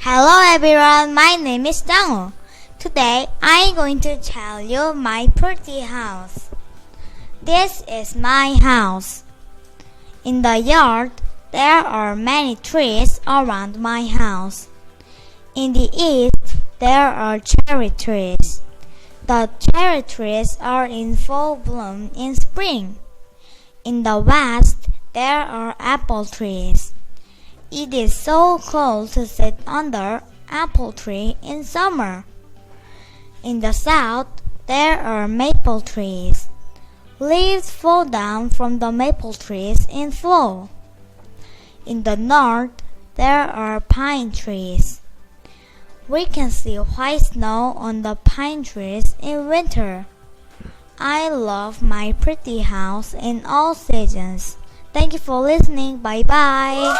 Hello everyone, my name is Dangho. Today I'm going to tell you my pretty house. This is my house. In the yard, there are many trees around my house. In the east, there are cherry trees. The cherry trees are in full bloom in spring. In the west, there are apple trees. It is so cold to sit under apple tree in summer. In the south, there are maple trees. Leaves fall down from the maple trees in fall. In the north, there are pine trees. We can see white snow on the pine trees in winter. I love my pretty house in all seasons. Thank you for listening. Bye bye.